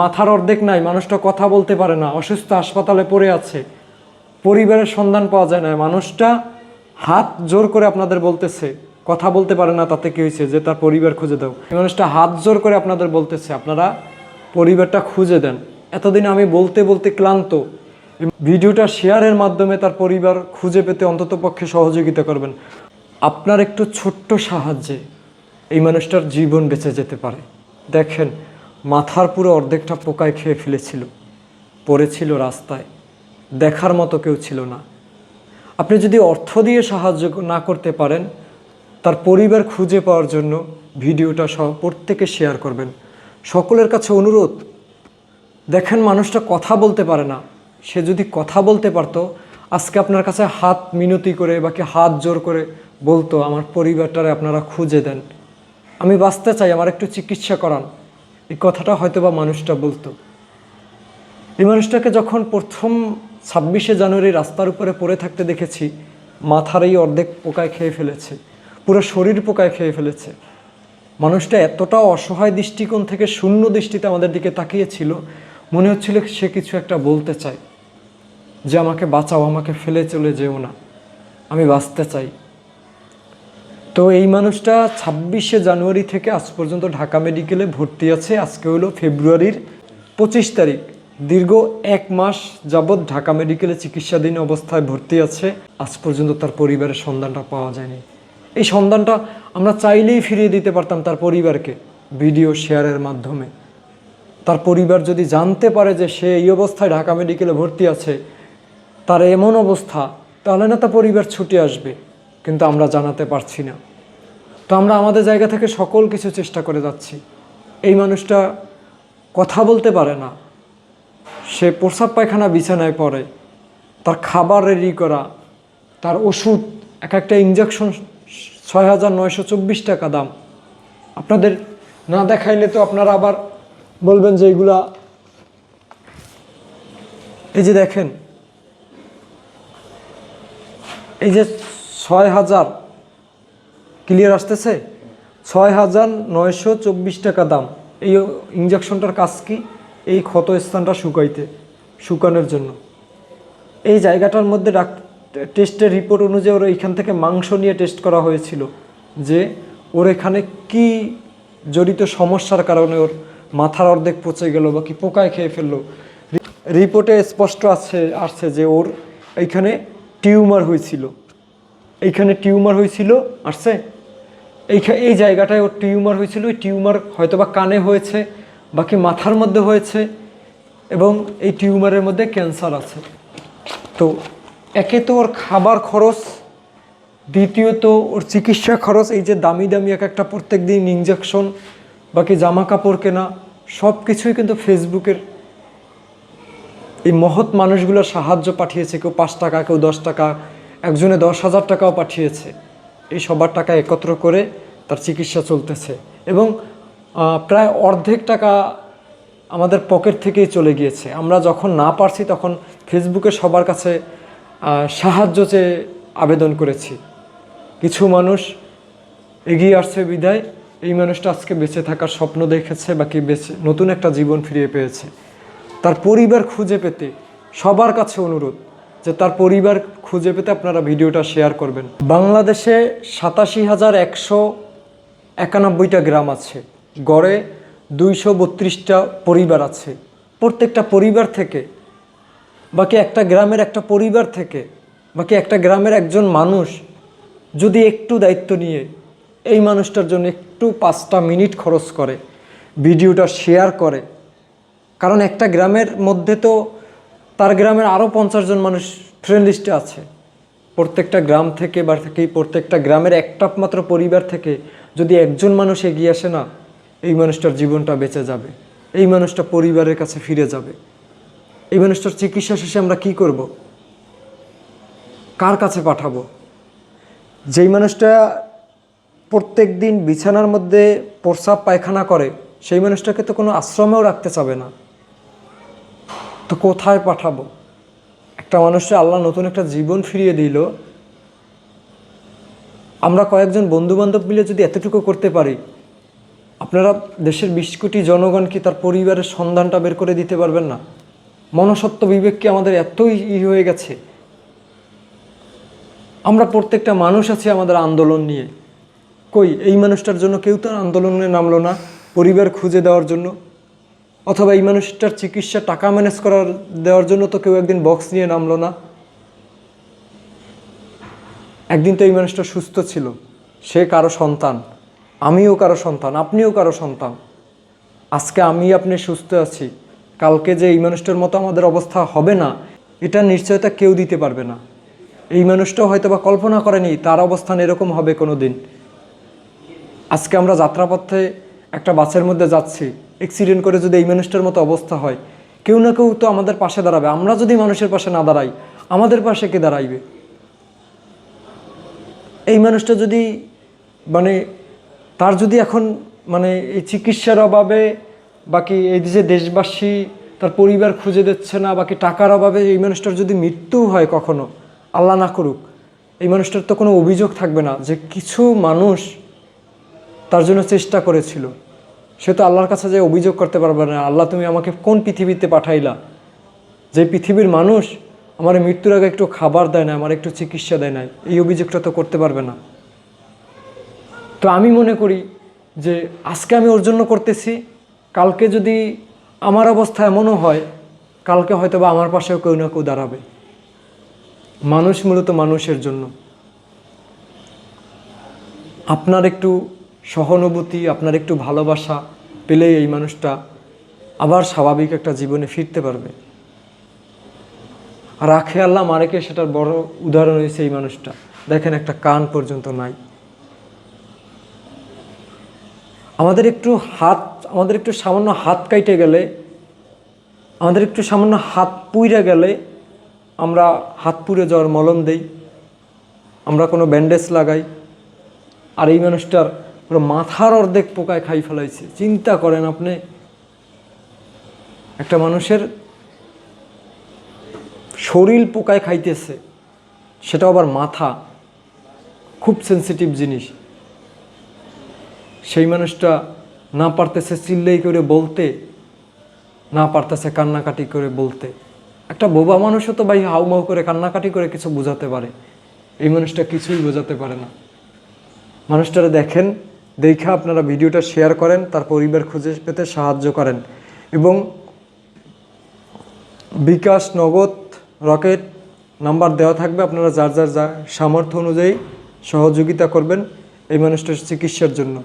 মাথার অর্ধেক নাই, মানুষটা কথা বলতে পারে না, অসুস্থ হাসপাতালে পড়ে আছে। পরিবারের সন্ধান পাওয়া যায় না। মানুষটা হাত জোর করে আপনাদের বলতেছে, কথা বলতে পারে না, তাতে কি হয়েছে? যে তার পরিবার খুঁজে দাও। মানুষটা হাত জোর করে আপনাদের বলতেছে, আপনারা পরিবারটা খুঁজে দেন। এতদিন আমি বলতে বলতে ক্লান্ত। ভিডিওটা শেয়ারের মাধ্যমে তার পরিবার খুঁজে পেতে অন্তত পক্ষে সহযোগিতা করবেন। আপনার একটু ছোট্ট সাহায্যে এই মানুষটার জীবন বেঁচে যেতে পারে। দেখেন মাথার পুরো অর্ধেকটা পোকায় খেয়ে ফেলেছিল, পড়েছিল রাস্তায়, দেখার মতো কেউ ছিল না। আপনি যদি অর্থ দিয়ে সাহায্য না করতে পারেন, তার পরিবার খুঁজে পাওয়ার জন্য ভিডিওটা সহ প্রত্যেকে শেয়ার করবেন। সকলের কাছে অনুরোধ, দেখেন মানুষটা কথা বলতে পারে না। সে যদি কথা বলতে পারতো, আজকে আপনার কাছে হাত মিনতি করে বা কি হাত জোর করে বলতো, আমার পরিবারটারে আপনারা খুঁজে দেন। আমি বাঁচতে চাই, আমার একটু চিকিৎসা করান। এই কথাটা হয়তো বা মানুষটা বলতো। এই মানুষটাকে যখন প্রথম ছাব্বিশে জানুয়ারি রাস্তার উপরে পড়ে থাকতে দেখেছি, মাথার এই অর্ধেক পোকায় খেয়ে ফেলেছে, পুরো শরীর পোকায় খেয়ে ফেলেছে। মানুষটা এতটা অসহায় দৃষ্টিকোণ থেকে শূন্য দৃষ্টিতে আমাদের দিকে তাকিয়েছিল, মনে হচ্ছিল সে কিছু একটা বলতে চায়, যে আমাকে বাঁচাও, আমাকে ফেলে চলে যেও না, আমি বাঁচতে চাই। তো এই মানুষটা ছাব্বিশে জানুয়ারি থেকে আজ পর্যন্ত ঢাকা মেডিকেলে ভর্তি আছে। আজকে হলো ফেব্রুয়ারির পঁচিশ তারিখ। দীর্ঘ এক মাস যাবৎ ঢাকা মেডিকেলে চিকিৎসাধীন অবস্থায় ভর্তি আছে। আজ পর্যন্ত তার পরিবারের সন্ধানটা পাওয়া যায়নি। এই সন্ধানটা আমরা চাইলেই ফিরিয়ে দিতে পারতাম তার পরিবারকে ভিডিও শেয়ারের মাধ্যমে। তার পরিবার যদি জানতে পারে যে সে এই অবস্থায় ঢাকা মেডিকেলে ভর্তি আছে, তার এমন অবস্থা, তাহলে না তার পরিবার ছুটে আসবে। কিন্তু আমরা জানাতে পারছি না। তো আমরা আমাদের জায়গা থেকে সকল কিছু চেষ্টা করে যাচ্ছি। এই মানুষটা কথা বলতে পারে না। সে প্রসাব পায়খানা বিছানায় পড়ে। তার খাবার রেডি করা। তার ওষুধ, এক একটা ইঞ্জেকশন ছয় হাজার নয়শো চব্বিশ টাকা দাম। আপনাদের না দেখাইলে তো আপনারা আবার বলবেন যে এইগুলা এই যে দেখেন, এই যে ছয় হাজার। ক্লিয়ার আসতেছে? ছয় হাজার নয়শো চব্বিশ টাকা দাম। এই ইঞ্জেকশনটার কাজ কি? এই ক্ষত স্থানটা শুকাইতে, শুকানোর জন্য। এই জায়গাটার মধ্যে ডাক টেস্টের রিপোর্ট অনুযায়ী ওর এইখান থেকে মাংস নিয়ে টেস্ট করা হয়েছিল যে ওর এখানে কি জড়িত সমস্যার কারণে ওর মাথার অর্ধেক পচে গেল বা কি পোকায় খেয়ে ফেলল। রিপোর্টে স্পষ্ট আছে, আসছে যে ওর এইখানে টিউমার হয়েছিল। এইখানে টিউমার হয়েছিল, আসছে? এইখা- এই জায়গাটায় ওর টিউমার হয়েছিল, ওই টিউমার হয়তো বা কানে হয়েছে, বাকি মাথার মধ্যে হয়েছে এবং এই টিউমারের মধ্যে ক্যান্সার আছে। তো একে তো ওর খাবার খরচ, দ্বিতীয়ত ওর চিকিৎসা খরচ, এই যে দামি দামি এক একটা প্রত্যেক দিন ইঞ্জেকশন বাকি জামা কাপড় কেনা সব কিছুই কিন্তু ফেসবুকের এই মহৎ মানুষগুলো সাহায্য পাঠিয়েছে, কেউ পাঁচ টাকা, কেউ দশ টাকা একজনে দশ হাজার টাকাও পাঠিয়েছে। এই সবার টাকা একত্র করে তার চিকিৎসা চলতেছে এবং প্রায় অর্ধেক টাকা আমাদের পকেট থেকেই চলে গিয়েছে। আমরা যখন না পারছি তখন ফেসবুকে সবার কাছে সাহায্য চেয়ে আবেদন করেছি। কিছু মানুষ এগিয়ে আসছে বিদায়, এই মানুষটা আজকে বেঁচে থাকার স্বপ্ন দেখেছে বাকি বেঁচে, নতুন একটা জীবন ফিরিয়ে পেয়েছে। তার পরিবার খুঁজে পেতে সবার কাছে অনুরোধ যে তার পরিবার খুঁজে পেতে আপনারা ভিডিওটা শেয়ার করবেন। বাংলাদেশে সাতাশি হাজার একশো একানব্বইটা গ্রাম আছে। গড়ে দুইশো বত্রিশটা পরিবার আছে। প্রত্যেকটা পরিবার থেকে, বাকি একটা গ্রামের একটা পরিবার থেকে, বাকি একটা গ্রামের একজন মানুষ যদি একটু দায়িত্ব নিয়ে এই মানুষটার জন্য একটু পাঁচটা মিনিট খরচ করে, ভিডিওটা শেয়ার করে, কারণ একটা গ্রামের মধ্যে তো তার গ্রামের আরও পঞ্চাশ জন মানুষ ফ্রেন্ড লিস্টে আছে। প্রত্যেকটা গ্রাম থেকে বা থেকে প্রত্যেকটা গ্রামের একটা মাত্র পরিবার থেকে যদি একজন মানুষ এগিয়ে আসে না, এই মানুষটার জীবনটা বেঁচে যাবে। এই মানুষটা পরিবারের কাছে ফিরে যাবে। এই মানুষটার চিকিৎসা শেষে আমরা কি করব? কার কাছে পাঠাবো? যেই মানুষটা প্রত্যেক দিন বিছানার মধ্যে প্রস্রাব পায়খানা করে, সেই মানুষটাকে তো কোনো আশ্রমেও রাখতে চাবে না। তো কোথায় পাঠাবো? একটা মানুষকে আল্লাহ নতুন একটা জীবন ফিরিয়ে দিল। আমরা কয়েকজন বন্ধু বান্ধব মিলে যদি এতটুকু করতে পারি, আপনারা দেশের বিশ কোটি জনগণ কি তার পরিবারের সন্ধানটা বের করে দিতে পারবেন না? মনসত্ব বিবেক কি আমাদের এতই ই হয়ে গেছে? আমরা প্রত্যেকটা মানুষ আছি আমাদের আন্দোলন নিয়ে। কই, এই মানুষটার জন্য কেউ তো আন্দোলনে নামলো না, পরিবার খুঁজে দেওয়ার জন্য? অথবা এই মানুষটার চিকিৎসা টাকা ম্যানেজ করার দেওয়ার জন্য তো কেউ একদিন বক্স নিয়ে নামলো না। একদিন তো এই মানুষটা সুস্থ ছিল। সে কারও সন্তান, আমিও কারও সন্তান, আপনিও কারও সন্তান। আজকে আমি আপনি সুস্থ আছি। কালকে যে এই মানুষটার মতো আমাদের অবস্থা হবে না, এটা নিশ্চয়তা কেউ দিতে পারবে না। এই মানুষটাও হয়তো বা কল্পনা করেনি তার অবস্থান এরকম হবে কোনো দিন আজকে আমরা যাত্রাপথে একটা বাসের মধ্যে যাচ্ছি। অ্যাক্সিডেন্ট করে যদি এই মানুষটার মতো অবস্থা হয়, কেউ না কেউ তো আমাদের পাশে দাঁড়াবে। আমরা যদি মানুষের পাশে না দাঁড়াই, আমাদের পাশে কে দাঁড়াইবে? এই মানুষটা যদি মানে তার যদি এখন মানে এই চিকিৎসার অভাবে বাকি এই যে দেশবাসী তার পরিবার খুঁজে দিচ্ছে না, বাকি টাকার অভাবে এই মানুষটার যদি মৃত্যু হয় কখনো, আল্লাহ না করুক, এই মানুষটার তো কোনো অভিযোগ থাকবে না যে কিছু মানুষ তার জন্য চেষ্টা করেছিল। সে তো আল্লাহর কাছে যে অভিযোগ করতে পারবে না, আল্লাহ তুমি আমাকে কোন পৃথিবীতে পাঠাইলা? যে পৃথিবীর মানুষ আমার মৃত্যুর আগে একটু খাবার দেয় না আমার একটু চিকিৎসা দেয় না এই অভিযোগটা তো করতে পারবে না। তো আমি মনে করি যে আজকে আমি ওর জন্য করতেছি, কালকে যদি আমার অবস্থা এমনও হয়, কালকে হয়তো বা আমার পাশেও কেউ না কেউ দাঁড়াবে। মানুষ মূলত মানুষের জন্য। আপনার একটু সহানুভূতি, আপনার একটু ভালোবাসা পেলেই এই মানুষটা আবার স্বাভাবিক একটা জীবনে ফিরতে পারবে। আর রাখে আল্লাহ মারেকে সেটার বড় উদাহরণ হয়েছে এই মানুষটা। দেখেন একটা কান পর্যন্ত নাই। আমাদের একটু হাত, আমাদের একটু সামান্য হাত কাইটে গেলে, আমাদের একটু সামান্য হাত পুইরা গেলে আমরা হাত পুড়ে যাওয়ার মলম দেই, আমরা কোনো ব্যান্ডেজ লাগাই, আর এই মানুষটার পুরো মাথার অর্ধেক পোকায় খাই ফেলাইছে। চিন্তা করেন আপনি। একটা মানুষের শরীর পোকায় খাইতেছে, সেটা আবার মাথা, খুব সেন্সিটিভ জিনিস। সেই মানুষটা না পারতেছে চিল্লেই করে বলতে, না পারতেছে কান্নাকাটি করে বলতে। একটা বোবা মানুষও তো ভাই হাউমাউ করে কান্নাকাটি করে কিছু বোঝাতে পারে। এই মানুষটা কিছুই বোঝাতে পারে না। মানুষটারা দেখেন দেখে আপনারা ভিডিওটা শেয়ার করেন, তার পরিবার খুঁজে পেতে সাহায্য করেন। এবং বিকাশ নগদ রকেট নাম্বার দেওয়া থাকবে, আপনারা যার যার যা সামর্থ্য অনুযায়ী সহযোগিতা করবেন এই মানুষটার চিকিৎসার জন্য।